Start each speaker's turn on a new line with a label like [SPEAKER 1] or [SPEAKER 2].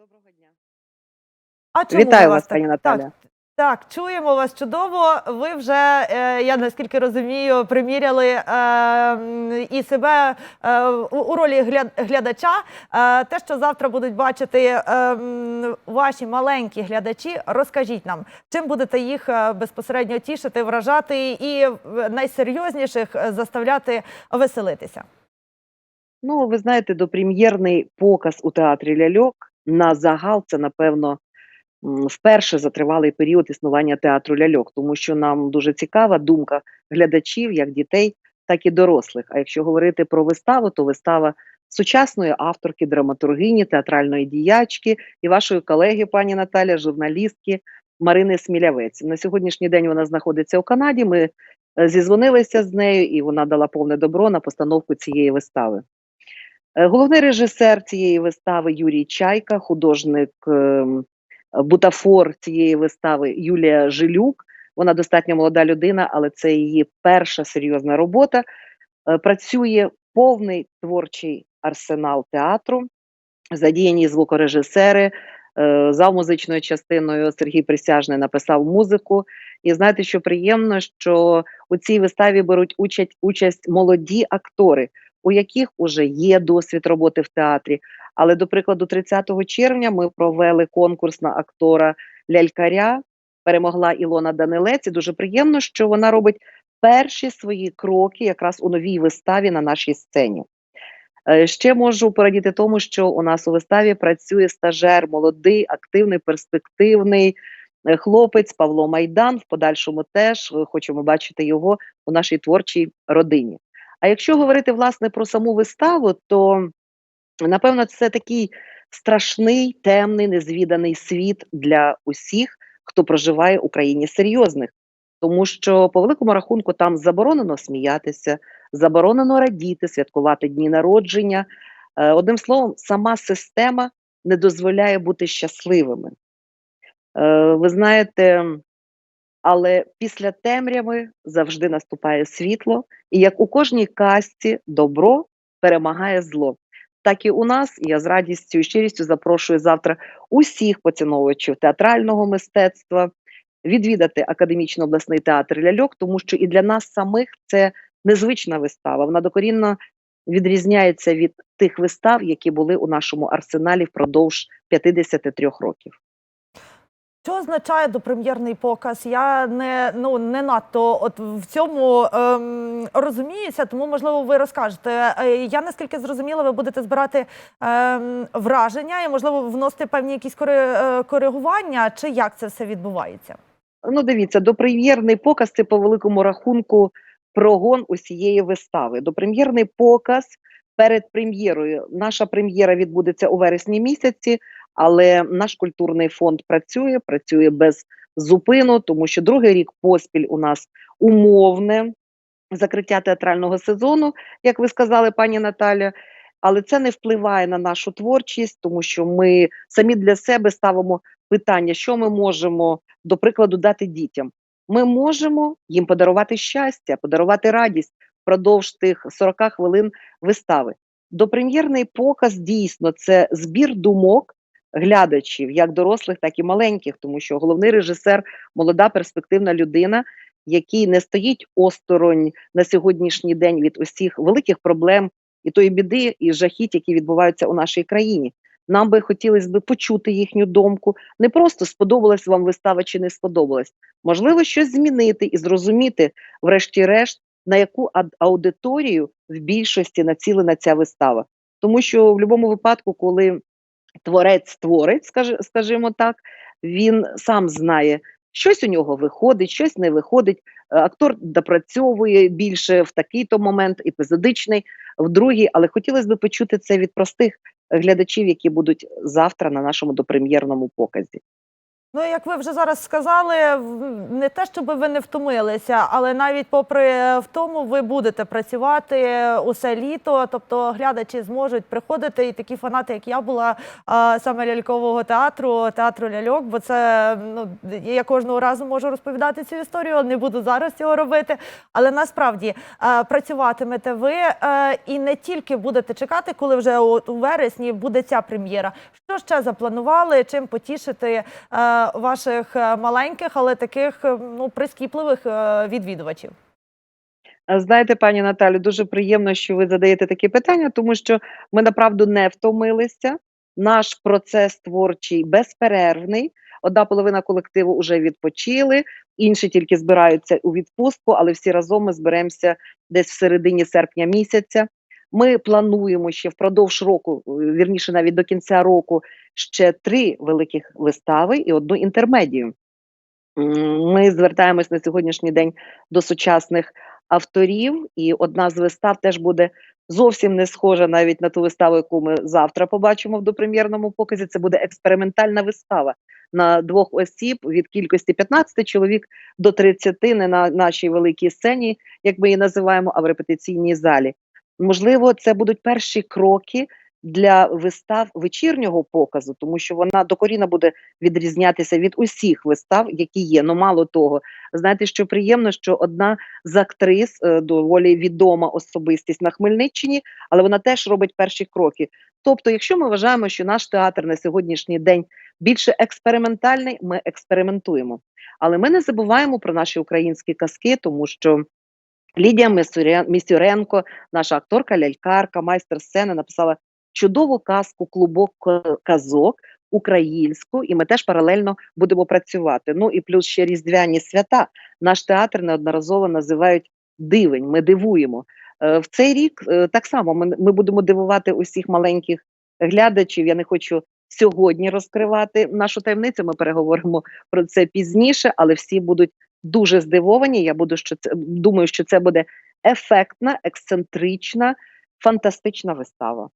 [SPEAKER 1] Доброго дня.
[SPEAKER 2] А чому
[SPEAKER 1] Вітаю вас, пані Наталя.
[SPEAKER 2] Так, так, чуємо вас чудово. Ви вже, е, я наскільки розумію, приміряли е, і себе е, у, ролі гля- глядача. Е, те, що завтра будуть бачити е, ваші маленькі глядачі, розкажіть нам, чим будете їх безпосередньо тішити, вражати і найсерйозніших заставляти веселитися.
[SPEAKER 1] Ну, ви знаєте, допрем'єрний показ у театрі ляльок на загал це, напевно, вперше за тривалий період існування театру ляльок, тому що нам дуже цікава думка глядачів, як дітей, так і дорослих. А якщо говорити про виставу, то вистава сучасної авторки, драматургині, театральної діячки і вашої колеги, пані Наталя, журналістки Марини Смілявець. На сьогоднішній день вона знаходиться у Канаді. Ми е, зізвонилися з нею, і вона дала повне добро на постановку цієї вистави. Е, Головний режисер цієї вистави Юрій Чайка, художник ем, бутафор цієї вистави Юлія Жилюк. Вона достатньо молода людина, але це її перша серйозна робота. Е, Працює повний творчий арсенал театру, задіяні звукорежисери. е, За музичною частиною Сергій Присяжний написав музику. І знаєте, що приємно, що у цій виставі беруть участь, участь молоді актори, у яких уже є досвід роботи в театрі. Але, до прикладу, 30 червня ми провели конкурс на актора лялькаря. Перемогла Ілона Данилець. І дуже приємно, що вона робить перші свої кроки якраз у новій виставі на нашій сцені. Е, Ще можу порадіти тому, що у нас у виставі працює стажер, молодий, активний, перспективний е, хлопець Павло Майдан. В подальшому теж е, хочемо бачити його у нашій творчій родині. А якщо говорити власне про саму виставу, то напевно це такий страшний, темний, незвіданий світ для усіх, хто проживає в Україні серйозних. Тому що по великому рахунку там заборонено сміятися, заборонено радіти, святкувати дні народження. Е, Одним словом, сама система не дозволяє бути щасливими. Е, Ви знаєте, але після темряви завжди наступає світло, і як у кожній казці добро перемагає зло. Так і у нас я з радістю і щирістю запрошую завтра усіх поціновувачів театрального мистецтва відвідати академічно обласний театр ляльок, тому що і для нас самих це незвична вистава. Вона докорінно відрізняється від тих вистав, які були у нашому арсеналі впродовж 53 років.
[SPEAKER 2] Що означає допрем'єрний показ? Я не ну не надто от в цьому ем, розуміюся, тому можливо ви розкажете. Е, Я наскільки зрозуміла, ви будете збирати ем, враження і можливо вносити певні якісь е, коригування, чи як це все відбувається?
[SPEAKER 1] Ну, дивіться, допрем'єрний показ це по великому рахунку прогон усієї вистави. Допрем'єрний показ перед прем'єрою. Наша прем'єра відбудеться у вересні місяці, але наш культурний фонд працює, працює без зупину, тому що другий рік поспіль у нас умовне закриття театрального сезону, як ви сказали, пані Наталя. Але це не впливає на нашу творчість, тому що ми самі для себе ставимо питання, що ми можемо, до прикладу, дати дітям. Ми можемо їм подарувати щастя, подарувати радість впродовж тих 40 хвилин вистави. Допрем'єрний показ дійсно це збір думок глядачів, як дорослих, так і маленьких, тому що головний режисер молода перспективна людина, який не стоїть осторонь на сьогоднішній день від усіх великих проблем і тої біди, і жахіть, які відбуваються у нашій країні. Нам би хотілося б почути їхню думку, не просто сподобалась вам вистава чи не сподобалась. Можливо, щось змінити і зрозуміти, врешті-решт, на яку аудиторію в більшості націлена ця вистава. Тому що в будь-якому випадку, коли творець скажи- скажімо так, він сам знає, щось у нього виходить, щось не виходить. Е, Актор допрацьовує більше в такий-то момент, епізодичний, в другий, але хотілося б почути це від простих глядачів, які будуть завтра на нашому допрем'єрному показі.
[SPEAKER 2] Ну, як ви вже зараз сказали, не те, щоб ви не втомилися, але навіть попри втому, ви будете працювати усе літо. Тобто глядачі зможуть приходити, і такі фанати, як я була саме лялькового театру, театру ляльок, бо це ну я кожного разу можу розповідати цю історію. Не буду зараз цього робити. Але насправді е, працюватимете ви е, і не тільки будете чекати, коли вже у вересні буде ця прем'єра. Що ще запланували? Чим потішити е, ваших е, маленьких, але таких е, ну прискіпливих е, відвідувачів?
[SPEAKER 1] Знаєте, пані Наталю, дуже приємно, що ви задаєте такі питання, тому що ми направду не втомилися. Наш процес творчий безперервний. Одна половина колективу вже відпочили, інші тільки збираються у відпустку, але всі разом ми зберемося десь в середині серпня місяця. Ми плануємо ще впродовж року, е, вірніше навіть до кінця року, ще три великих вистави і одну інтермедію. Ми звертаємось на сьогоднішній день до сучасних авторів, і одна з вистав теж буде зовсім не схожа навіть на ту виставу, яку ми завтра побачимо в допрем'єрному показі. Це буде експериментальна вистава на двох осіб від кількості 15 чоловік до 30 не на нашій великій сцені, як ми її називаємо, а в репетиційній залі. Можливо, це будуть перші кроки для вистав вечірнього показу, тому що вона докорінно буде відрізнятися від усіх вистав, які є. Ну мало того, знаєте, що приємно, що одна з актрис е, доволі відома особистість на Хмельниччині, але вона теж робить перші кроки. Тобто, якщо ми вважаємо, що наш театр на сьогоднішній день більше експериментальний, ми експериментуємо. Але ми не забуваємо про наші українські казки, тому що Лідія Місюренко, наша акторка, лялькарка, майстер сцени, написала чудову казку Клубок казок українську, і ми теж паралельно будемо працювати. Ну і плюс ще різдвяні свята. Наш театр неодноразово називають дивень. Ми дивуємо. Е, В цей рік е, так само ми, ми будемо дивувати усіх маленьких глядачів. Я не хочу сьогодні розкривати нашу таємницю. Ми переговоримо про це пізніше, але всі будуть дуже здивовані. Я буду що це думаю, що це буде ефектна, ексцентрична, фантастична вистава.